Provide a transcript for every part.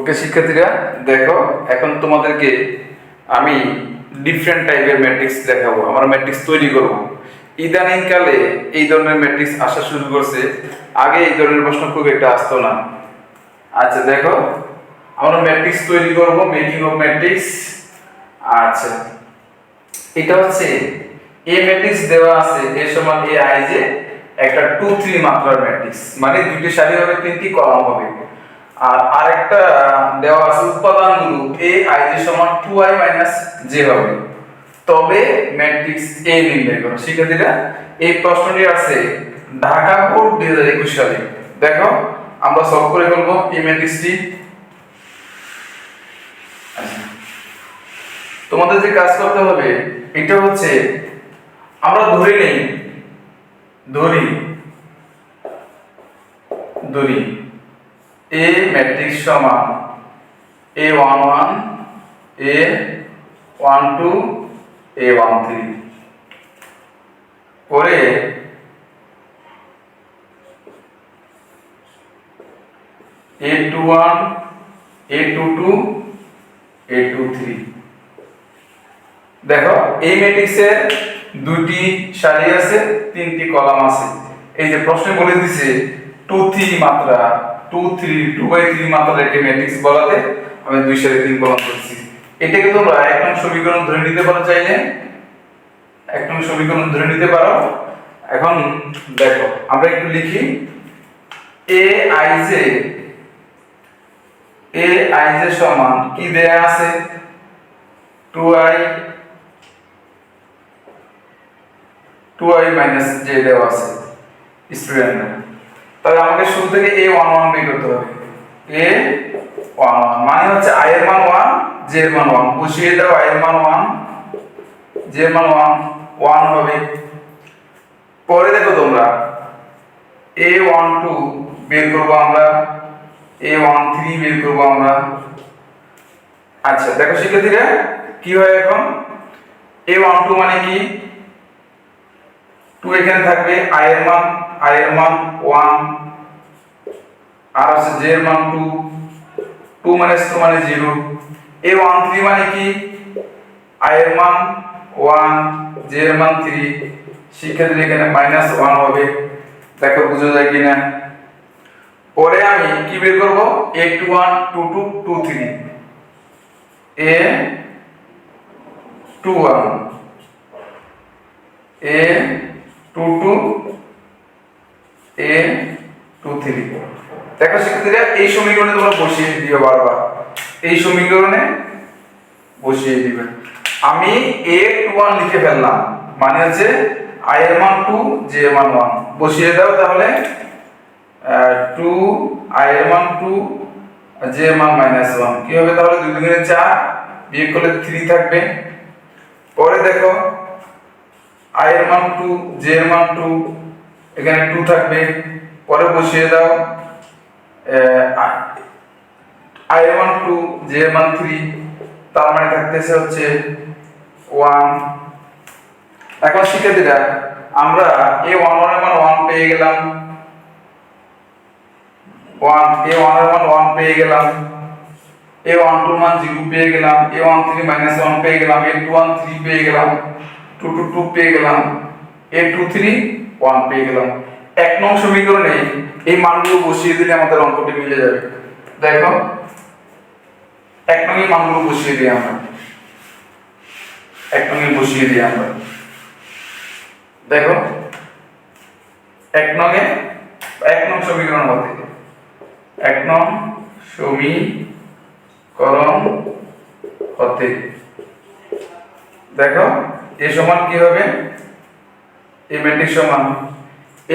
ওকে শিক্ষার্থীরা, দেখো, এখন তোমাদেরকে আমি ডিফারেন্ট টাইপের ম্যাট্রিক্স দেখাবো, আমরা ম্যাট্রিক্স তৈরি করব। ইদানিং কালে এই ধরনের ম্যাট্রিক্স আসা শুরু করছে। আগে এই ধরনের প্রশ্ন খুব একটা আসতো না। আচ্ছা দেখো, আমরা ম্যাট্রিক্স তৈরি করব মেকিং অফ ম্যাট্রিক্স আচ্ছা এটা হচ্ছে এ ম্যাট্রিক্স দেওয়া আছে এ সমান এ আই যে একটা টু থ্রি মাত্রার ম্যাট্রিক্স মানে দুইটি সারি হবে তিনটি কলাম হবে। আর আরেকটা দেওয়া আছে উপাদানগুলো এ আই যে সমান টু আই মাইনাস জে হবে। তবে ম্যাট্রিক্স এ নির্ণয় করো শিক্ষার্থীরা এই প্রশ্নটি আছে ঢাকা বোর্ড দুই হাজার একুশ সালে। দেখো, আমরা সলভ করে ফেলব এই ম্যাট্রিক্সটি আচ্ছা। তোমাদের যে কাজ করতে হবে, এটা হচ্ছে আমরা ধরে নেই, ধরি ধরি। এ ম্যাট্রিক্স সমান A one one A one two A one three পরে A two one A two two A two three দেখো, এই ম্যাট্রিক্সের দুটি সারি আছে, তিনটি কলাম আছে। এই যে প্রশ্নে বলে দিছে টু থ্রি মাত্রা two three two by three মাত্রার একটি ম্যাট্রিক্স বলাতে আমি দুই সারি তিন কলাম করছি। এটাকে তোমরা এক নং সমীকরণ ধরে নিতে পারো চাইলে। এক নং সমীকরণ ধরে নিতে পারো। এখন দেখো, আমরা একটু লিখি। A I J A I J সমান কি দেয়া আছে? Two I two I minus J দেওয়া আছে স্টুডেন্টরা তাহলে আমাকে শুরু থেকে এ ওয়ান ওয়ান বের করতে হবে। এ ওয়ান ওয়ান মানে হচ্ছে আই এর মান ওয়ান জে এর মান ওয়ান বসিয়ে দাও আই এর মান ওয়ান জে এর মান ওয়ান ওয়ান হবে। পরে দেখো তোমরা এ ওয়ান টু বের করব আমরা। এ ওয়ান থ্রি বের করব আমরা। আচ্ছা দেখো শিক্ষার্থীরা, কি হয় এখন? এ ওয়ান টু মানে কি? টু এখানে থাকবে আই এর মান আই এর মান ওয়ান আর আছে জে এর মান টু টু মাইনাস টু মানে জিরো এ ওয়ান থ্রি মানে কি? আই এর মান ওয়ান জে এর মান থ্রি শিক্ষার্থীর এখানে মাইনাস ওয়ান হবে। দেখো, বুঝা যায় কিনা? পরে আমি কি বের করব? A two one two two two three A two one A two two A two three দেখো শিক্ষার্থীরা এই সমীকরণে তোমরা বসিয়ে দিও বারবার। এই সমীকরণে বসিয়ে দিবে। আমি এ টু ওয়ান লিখে ফেললাম। মানে হচ্ছে আই এর মান টু জে এর মান ওয়ান বসিয়ে দাও তাহলে। টু আই এর মান টু জে এর মান মাইনাস ওয়ান কি হবে তাহলে? দুই দুগুণে চার বিয়োগ করলে থ্রি থাকবে। পরে দেখো আই এর মান টু জে এর মান টু এখানে টু থাকবে। পরে বসিয়ে দাও। আই মান টু জে মান থ্রি তার মানে থাকতেছে হচ্ছে ওয়ান এখন শিক্ষার্থীরা আমরা এ ওয়ান ওয়ান মান ওয়ান পেয়ে গেলাম। ওয়ান এ ওয়ান মান ওয়ান পেয়ে গেলাম। এ ওয়ান টু মান জিরো পেয়ে গেলাম। A one three minus one পেয়ে গেলাম। এ টু ওয়ান থ্রি পেয়ে গেলাম। টু টু টু পেয়ে গেলাম। এ টু থ্রি ওয়ান পেয়ে গেলাম। এক নং সমীকরণে এই মানগুলো বসিয়ে দিলে আমাদের অঙ্কটি মিলে যাবে। দেখো, এক নং মানগুলো বসিয়ে দিই আমরা। এক নং বসিয়ে দিই আমরা। দেখো, এক নং এ, এক নং সমীকরণ হতে এক নং সমীকরণ হতে দেখো, এ সমান কি হবে? এ ম্যাট্রিক্স সমান।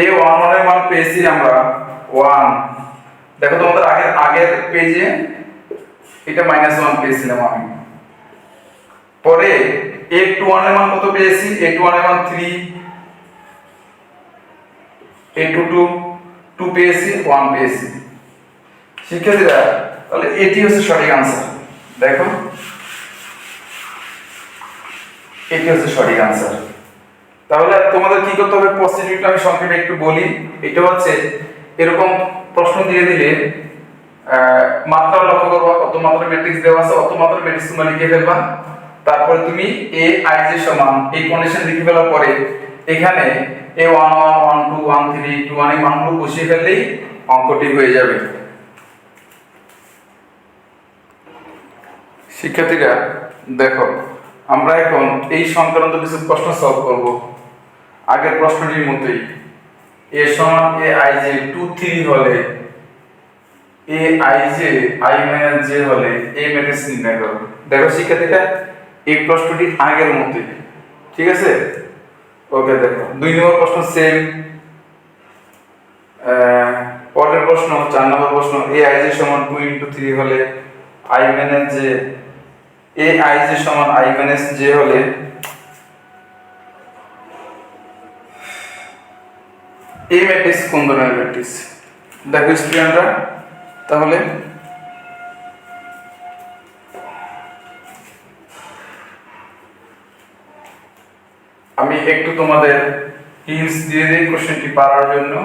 এ ওয়ান ওয়ানের মান পেয়েছি আমরা ওয়ান দেখো তোমাদের আগের আগের পেজে এটা মাইনাস ওয়ান পেয়েছিলাম আমি। পরে এ টু ওয়ানের মান কত পেয়েছি? এ টু ওয়ানের মান three A two two two পেয়েছি ওয়ান পেয়েছি। শিক্ষার্থীরা, তাহলে এটি হচ্ছে সঠিক আনসার দেখো। এটি হচ্ছে সঠিক আনসার তাহলে তোমাদের কি করতে হবে? পসিটিভটা আমি সংক্ষেপে একটু বলি। এটা হচ্ছে, এরকম প্রশ্ন দিয়ে দিলে মাত্রা লক্ষ্য করব, অত মাত্রার ম্যাট্রিক্স দেওয়া আছে, অত মাত্রা ম্যাট্রিক্স তোমরা লিখে ফেলবা। তারপরে তুমি এ আই যে সমান এই কন্ডিশন লিখে ফেলার পরে, এখানে A one one one two one three two one এই মানগুলো বসিয়ে ফেললেই অঙ্কটি হয়ে যাবে। শিক্ষার্থীরা, দেখো, আমরা এখন এই সংক্রান্ত কিছু প্রশ্ন সলভ করব। আগের প্রশ্নটির মতোই এ সমান A I J two three হলে A I J I minus J হলে এ ম্যাট্রিক্স নির্ণয় করো। দেখো শিক্ষা শিক্ষার্থীরা, এই প্রশ্নটি আগের মতোই ঠিক আছে? ওকে, দেখো। দুই নম্বর প্রশ্ন সেম পরের প্রশ্ন, চার নম্বর প্রশ্ন এ আই জে সমান টু ইন্টু থ্রি হলে I minus J A I J সমান আই মাইনাস জে হলে এই ম্যাট্রিক্স কোন ধরনের ম্যাট্রিক্স? দেখো স্টুডেন্টরা তাহলে আমি একটু তোমাদের হিন্টস দিয়ে দিই কোশ্চেনটি পারার জন্য।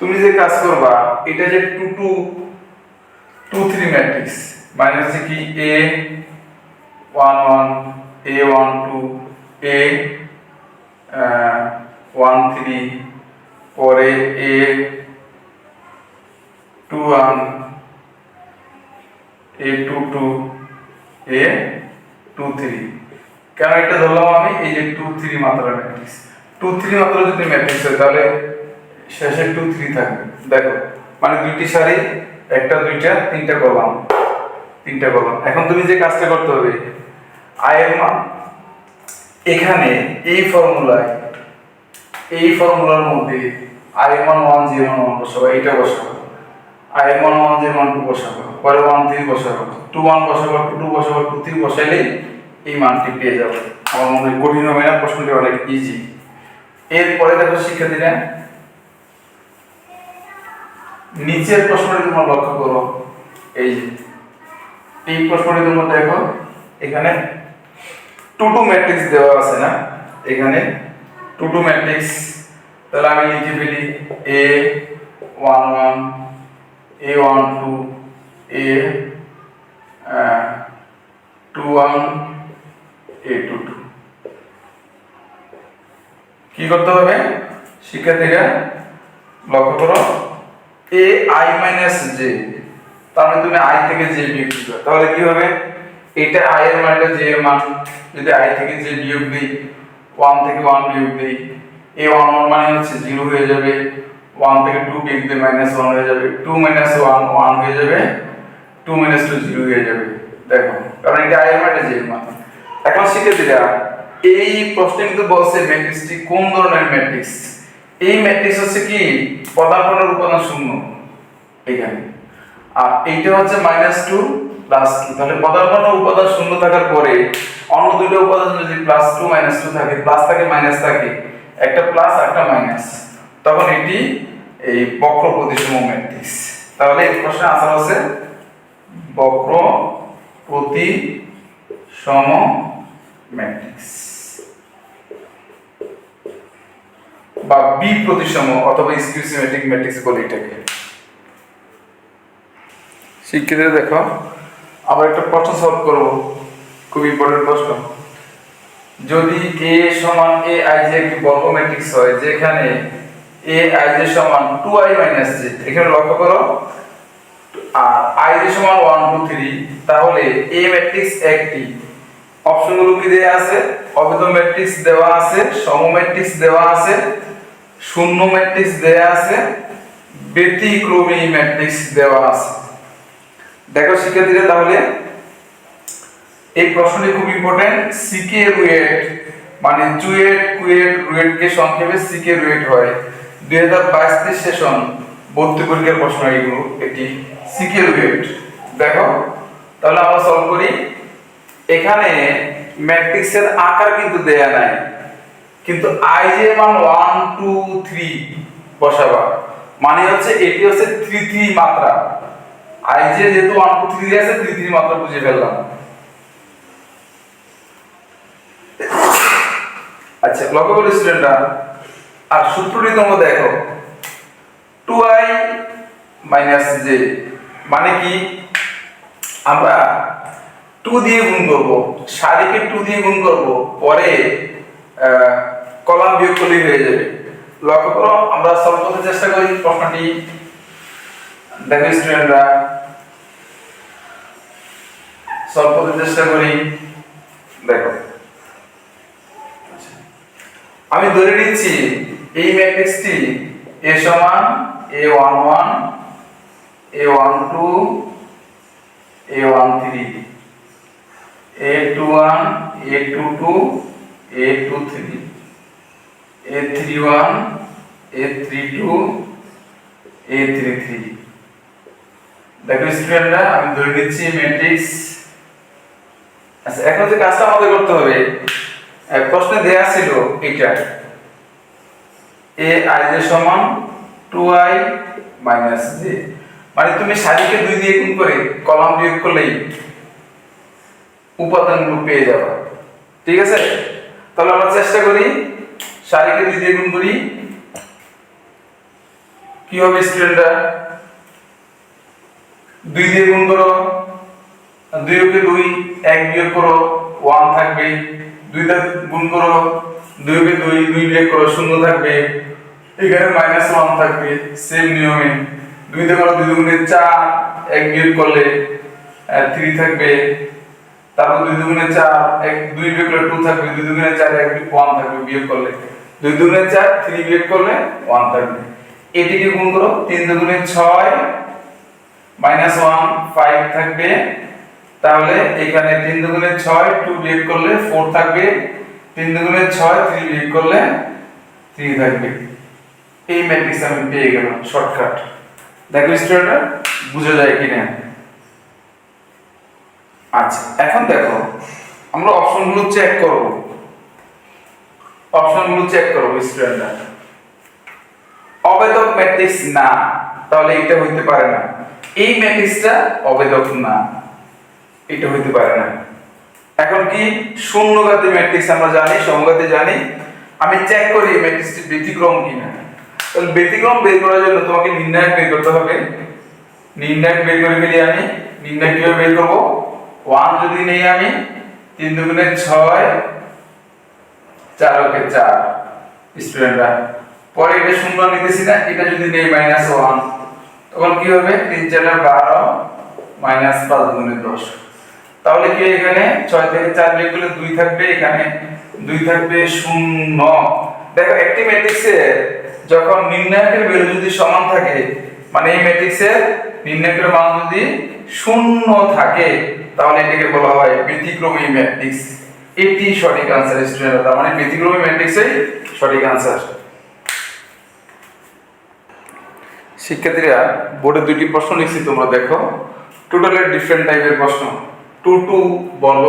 তুমি যে কাজ করবা, এটা যে two two two three matrix মানে হচ্ছে কি A one one A one two A one three পরে A two one A two two A two three কেন এটা ধরলাম আমি? এই যে টু থ্রি মাত্রা ম্যাট্রিক্স টু থ্রি মাত্রা যদি ম্যাট্রিক্স হয়, তাহলে শেষে টু থ্রি থাকবে। দেখো মানে দুইটি সারি, একটা, দুইটা, তিনটা কলাম তিনটা কলাম এখন তুমি যে কাজটা করতে হবে আই এর মান এখানে এই ফর্মুলায়, এই ফর্মুলার মধ্যে I one one zero one বসাবো, এইটা বসাবো। I one one zero one two বসাবো, পরে ওয়ান থ্রি বসাবো টু ওয়ান বসাবো টু টু বসাবো টু থ্রি বসাইলেই এই মানটি পেয়ে যাবে। আমার মনে হয় কঠিন হবে না, প্রশ্নটি অনেক ইজি এরপরে দেখো শিক্ষার্থীরা, নিচের প্রশ্নটি তোমরা লক্ষ্য করো। এই যে, এই প্রশ্নটি তোমরা দেখো, এখানে টু টু ম্যাট্রিক্স দেওয়া আছে না? এখানে টু টু ম্যাট্রিক্স তাহলে আমি লিখে ফেলি A one one A one two A two one A two two কি করতে হবে? শিক্ষার্থীরা লক্ষ্য করো এ আই মাইনাস জে তার মানে তুমি আই থেকে জে বিয়োগ তাহলে কি হবে? এটা আই এর মানটা যে মান, যদি আই থেকে যে বিয়োগ দিই ওয়ান থেকে ওয়ান বিয়োগ দিই এ ওয়ান ওয়ান মানে হচ্ছে জিরো হয়ে যাবে ওয়ান থেকে টু বিয়োগ দিই মাইনাস ওয়ান হয়ে যাবে টু মাইনাস ওয়ান ওয়ান হয়ে যাবে টু মাইনাস টু জিরো হয়ে যাবে। দেখো, কারণ এটা আই এর মানটা যে মান। এখন শিক্ষার্থীরা এই প্রশ্নে কিন্তু বলছে ম্যাট্রিক্সটি কোন ধরনের ম্যাট্রিক্স এই ম্যাট্রিক্স হচ্ছে কি? পদার্পণের উপাদান শূন্য। এখানে। আর এইটা হচ্ছে মাইনাস টু প্লাস টু তাহলে পদার্পণ উপাদান শূন্য থাকার পরে অন্য দুটো উপাদান যদি প্লাস টু মাইনাস টু থাকে প্লাস থাকে মাইনাস থাকে, একটা প্লাস একটা মাইনাস তখন এটি এই বক্র প্রতিসম ম্যাট্রিক্স তাহলে এই প্রশ্নের আনসার হচ্ছে বক্র প্রতিসম ম্যাট্রিক্স বা বি প্রতিসম অথবা স্কিউ সিমেট্রিক ম্যাট্রিক্স বলে এটাকে। শিক্ষিতরা দেখো। আবার একটা প্রশ্ন সলভ করব। খুব ইম্পর্টেন্ট প্রশ্ন। যদি এ সমান এ আই জে একটি বর্গ ম্যাট্রিক্স হয়, যেখানে এ আই জে সমান টু আই মাইনাস জে এখানে লক্ষ্য করো, আর আই জে সমান ওয়ান টু থ্রি তাহলে এ ম্যাট্রিক্স একটি। অপশনগুলো কি দেওয়া আছে? অবিধ ম্যাট্রিক্স দেওয়া আছে, সম ম্যাট্রিক্স দেওয়া আছে, শূন্য ম্যাট্রিক্স দেওয়া আছে, ব্যতিক্রমী ম্যাট্রিক্স দেওয়া আছে। দেখো শিক্ষার্থীরা, তাহলে এই প্রশ্নটি খুব ইম্পর্টেন্ট সিকে রুয়েট মানে জুয়েট কুয়েট রুয়েট কে সংক্ষেপে সিকে রুয়েট হয়। দুই হাজার বাইশ তেইশ সেশন, ভর্তি পরীক্ষার প্রশ্ন এগুলো এটি সিকে রুয়েট। দেখো, তাহলে আমরা সলভ করি। এখানে ম্যাট্রিক্সের আকার কিন্তু দেয়া নাই, কিন্তু আই যে মান ওয়ান টু থ্রি বসাবা মানে হচ্ছে এটি হচ্ছে থ্রি মাত্রা। আই যে যেহেতু ওয়ান টু থ্রি আছে থ্রি থ্রি মাত্রা বুঝে ফেললাম। আচ্ছা লক্ষ্য করি স্টুডেন্টরা আর সূত্রটি তোমরা দেখো। টু আই মাইনাস জে মানে কি? আমরা টু দিয়ে গুণ করব। সারিকে টু দিয়ে গুণ করব। পরে কলাম বিয়োগ করলেই হয়ে যাবে। লক্ষ্য করো, আমরা সলভ করতে চেষ্টা করি প্রশ্নটি। দেখো স্টুডেন্টরা করতে চেষ্টা করি, দেখো। আমি ধরে নিচ্ছি, এই ম্যাট্রিক্সটি এ সমান A one one A one two A one three A two one A two two A two three A three one A three two A three three দেখো স্টুডেন্টরা আমি ধরে নিচ্ছি ম্যাট্রিক্স আচ্ছা এখন যে কাজটা আমাদের করতে হবে প্রশ্নে দেয়া ছিল এটা। এ আই জে সমান টু আই মাইনাস জে। মানে তুমি সারিকে দুই দিয়ে গুণ করে কলাম বিয়োগ করলেই উপাদানগুলো পেয়ে যাবে। ঠিক আছে? তাহলে আমরা চেষ্টা করি, সারিকে দুই দিয়ে গুণ করি। কি হবে স্টুডেন্টরা দুই দিয়ে গুণ করো, দুই ওকে দুই। এক বিয়োগ করো ওয়ান থাকবে, দুইটা গুণ করো, দুই দুই দুই বিয়োগ করো, শূন্য থাকবে। এখানে মাইনাস ওয়ান থাকবে সেম নিয়মে। দুই করো, দুই দুগুণে চার, এক বিয়োগ করলে থ্রি থাকবে। তারপর দুই দুগুণে চার, এক, দুই বিয়োগ করলে টু থাকবে, দুই দুগুণে চার, এক ওয়ান থাকবে বিয়োগ করলে। দুই দুগুণে চার থ্রি বিয়োগ করলে ওয়ান থাকবে। এটিকে গুণ করো, তিন দুগুণে ছয় মাইনাস ওয়ান ফাইভ থাকবে। তাহলে এখানে তিন দুগুণে ছয়, টু বিয়োগ করলে ফোর থাকবে। তিন দুগুণে ছয় থ্রি বিয়োগ করলে থ্রি থাকবে। এই ম্যাট্রিক্স আমি পেয়ে গেলাম শর্টকাট দেখো স্টুডেন্টরা বুঝে যায় কিনা? আচ্ছা এখন দেখো, আমরা অপশনগুলো চেক করব। অপশনগুলো চেক করব স্টুডেন্টরা অবেদক ম্যাট্রিক্স না, তাহলে এটা হইতে পারে না। এই ম্যাট্রিক্সটা অবেদক না। এটা হইতে পারে না। এখন কি শূন্যঘাতী ম্যাট্রিক্স আমরা জানি সমঘাতী জানি? আমি চেক করি ম্যাট্রিক্সটি ব্যতিক্রম কিনা। তাহলে ব্যতিক্রম বের করার জন্য তোমাকে নির্ণায়ক বের করতে হবে। নির্ণায়ক বের করে ফেলি আমি। নির্ণায়ক কীভাবে বের করব? ওয়ান যদি নেই আমি, তিন দুগুণে ছয়, চার ওকে চার স্টুডেন্টরা পরে এটা শূন্য নিতেছি না, এটা যদি নেই মাইনাস ওয়ান তখন কি হবে? তিন চারে বারো মাইনাস পাঁচ গুণে দশ। তাহলে কি এখানে ছয় থেকে চার বিয়োগ করলে দুই থাকবে, এখানে দুই থাকবে শূন্য। দেখো, একটি ম্যাট্রিক্সে যখন নির্ণায়কের ভ্যালু যদি সমান থাকে মানে এই ম্যাট্রিক্সের নির্ণায়কের মান যদি শূন্য থাকে, তাহলে এটাকে বলা হয় ব্যতিক্রমী ম্যাট্রিক্স এটি সঠিক আনসার স্টুডেন্ট তার মানে ব্যতিক্রমী ম্যাট্রিক্সই সঠিক আনসার শিক্ষার্থীরা, বোর্ডে দুইটি প্রশ্ন লিখছি, তোমরা দেখো। টোটালের ডিফারেন্ট টাইপের প্রশ্ন। টু টু বর্গ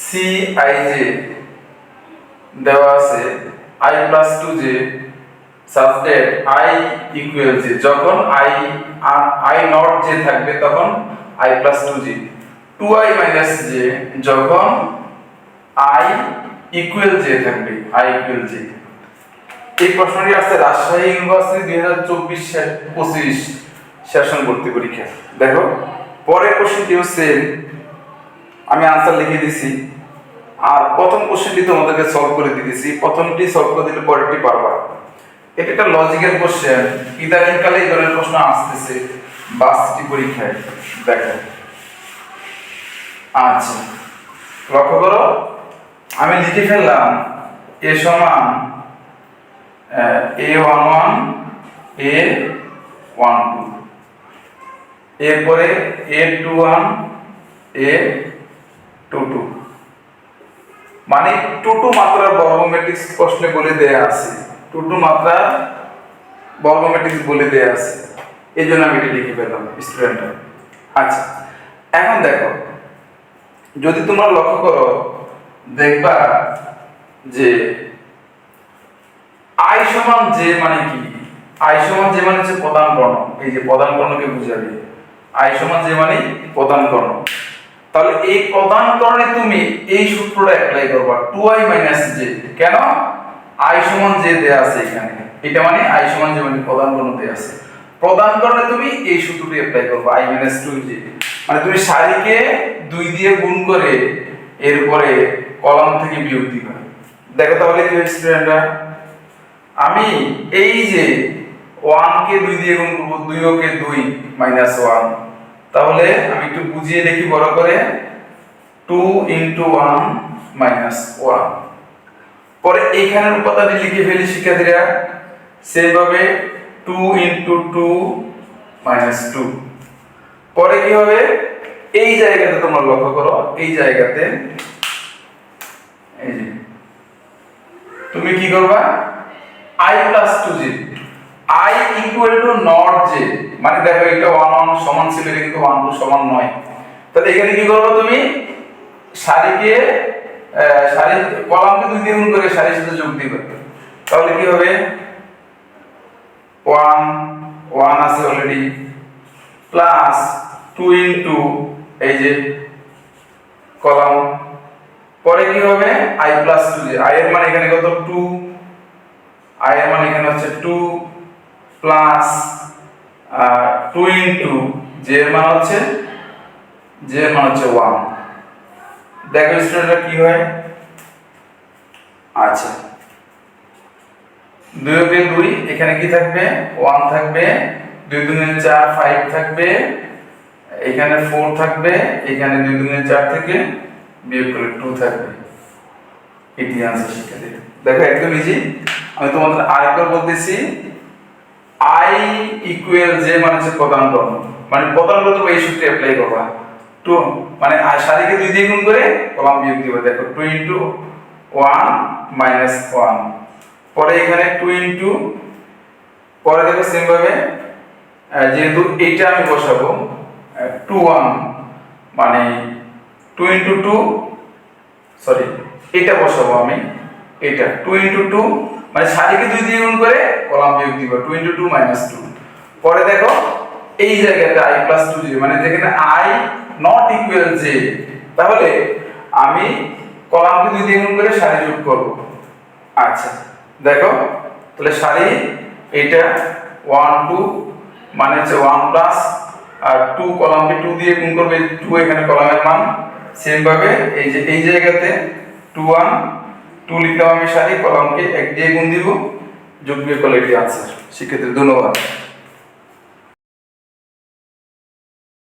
সি আই জে দেওয়া আছে I plus two J that i equal j যখন i i নট j থাকবে, তখন i plus two j two I minus j যখন i ইকুয়াল j থাকবে, i ইকুয়াল j এই প্রশ্নটি আসছে রাজশাহী ইউনিভার্সিটি দুই হাজার চব্বিশ পঁচিশ সেশন ভর্তি পরীক্ষা দেখো। পরের কোশ্চেনটিও সেম আমি আনসার লিখে দিছি। আর প্রথম কোশ্চেনটি তোমাদেরকে সলভ করে দিতেছি প্রথমটি সলভ করে দিলে পরেরটি পারবা। এটা একটা লজিক্যাল কোশ্চেন ইদানিংকালে এই ধরনের প্রশ্ন আসতেছে বাসটি পরীক্ষায়। দেখো। আচ্ছা। লক্ষ্য করো, আমি লিখে ফেললাম এ সমান A one one A one two এরপরে A two one A two two মানে টু টু মাত্রার বর্গ প্রশ্নে বলে দেয়া আছে। টু টু মাত্রা বর্গ বলে দেয়া আছে। এই জন্য আমি এটা লিখে পেলাম স্টুডেন্টরা আচ্ছা এখন দেখো, যদি তোমরা লক্ষ্য করো, দেখবা যে আই সমান যে মানে কি? আই সমান যে মানে হচ্ছে প্রধান কর্ণ এই যে প্রধান কর্ণকে বুঝাবে। আই সমান যে মানে প্রধান কর্ণ। তাহলে এই প্রধান কর্ণে তুমি এই সূত্রটা অ্যাপ্লাই করবা টু আই মাইনাস জে কেন? আই সমান যে দেয়া আছে এখানে। এটা মানে আই সমান যে মানে প্রধান কর্ণ দেয়া আছে। প্রদান করলে তুমি এই সূত্রটি অ্যাপ্লাই করবে আই মাইনাস টু জি মানে তুমি সারিকে দুই দিয়ে গুণ করে এরপরে কলাম থেকে বিয়োগ দিবা। দেখো তাহলে কি স্টুডেন্টরা আমি এই যে ওয়ান কে দুই দিয়ে গুণ করব দুই ওকে দুই মাইনাস ওয়ান তাহলে আমি একটু বুঝিয়ে লিখি বড় করে। Two into one minus one পরে এইখানের উপাদানটি লিখে ফেলি শিক্ষার্থীরা। সেইভাবে two into two minus two পরে কি হবে? এই জায়গাতে তোমরা লক্ষ্য করো, এই জায়গাতে। এই তুমি কি করবা? I plus two J i equal to not J মানে দেখো এটা ওয়ান ওয়ান সমান ছিল কিন্তু ওয়ান টু সমান নয়। তাহলে এখানে কি করবে তুমি? সারিকে সারি কলামকে দুই গুণ করে সারির সাথে যোগ দিবে। তাহলে কি হবে? ওয়ান ওয়ান আছে অলরেডি প্লাস টু ইন্টু এই যে কলাম। পরে কি হবে? I plus two J i এর মান এখানে কত? টু i এর মান এখানে হচ্ছে two plus two into J মান হচ্ছে জে মান হচ্ছে ওয়ান দেখো স্টুডেন্টরা কি হয়? আচ্ছা। দুই ওকে দুই, এখানে কি থাকবে? ওয়ান থাকবে, দুই দুগুণে চার ফাইভ থাকবে, এখানে ফোর থাকবে, এখানে দুই দুগুণে চার থেকে বিয়োগ করে টু থাকবে। এটি আনসার শিক্ষার্থী দেখো, একদম ইজি আমি তোমাদের আরেকবার বলতেছি আই ইকুয়াল জে মানে হচ্ছে প্রধান কর্ম মানে প্রধান কর্ম এই সূত্রে অ্যাপ্লাই করবা। টু মানে সারিকে দুই দিয়ে গুণ করে কলাম বিয়োগ দিবে। দেখো two into one minus one পরে এখানে টু পরে দেখো সেম ভাবে যেহেতু এইটা আমি বসাবো টু ওয়ান মানে টু ইন্টু টু সরি এটা বসাবো আমি এটা টু ইন্টু টু মানে সারিকে দুই দিয়ে গুণ করে কলাম বিয়োগ দিব two into two minus two পরে দেখো, এই জায়গাতে আই প্লাস টু জি মানে যেখানে আই নট ইকুয়াল জে তাহলে আমি কলামকে দুই দিয়ে গুণ করে সারি যোগ করব। আচ্ছা দেখো, তাহলে সারি এটা ওয়ান টু মানে হচ্ছে ওয়ান প্লাস আর টু কলামকে টু দিয়ে গুণ করবে টু এখানে কলামের মান সেম ভাবে এই যে, এই জায়গাতে টু ওয়ান টু লিখলাম আমি সারি কলামকে এক দিয়ে গুণ দিব, যোগ বিয়োগ করলে এটি আনসার শিক্ষার্থী ধন্যবাদ।